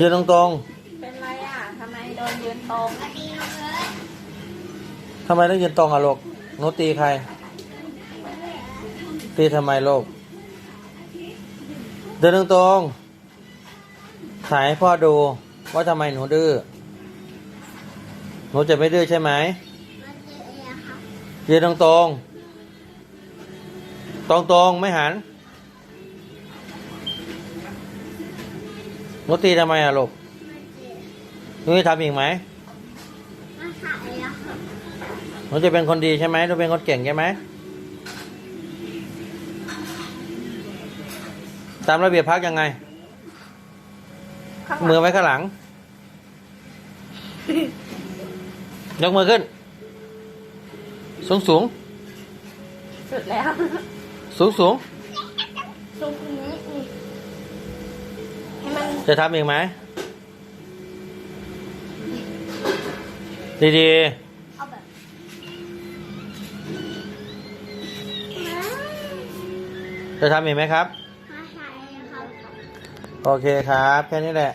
ยืนตรงเป็นไรอะทำไมโดนยืนตรงๆทำไมต้องยืนตรงอะลูกหนูตีใคร ตีทำไมลูกเดินตรงๆถ่ายให้พ่อดูว่าทำไมหนูดื้อ หนูจะไม่ดื้อใช่ไหมยืนตรงตรงตรงตรงๆ ไม่หัน หนูตีทำไมอะลูกหนูจะทำอีกไหมหนูจะเป็นคนดีใช่ไหมหนูเป็นคนเก่งใช่ไหมตามระเบียบพักยังไงข้างหลังมือไว้ข้างหลัง ยกมือขึ้น สูงสูง สุดแล้ว สูงสูง ตรงนี้อีกให้มัน จะทำอีกไหม ดีเอาแบบๆ จะทำอีกไหมครับโอเคครับ แค่นี้แหละ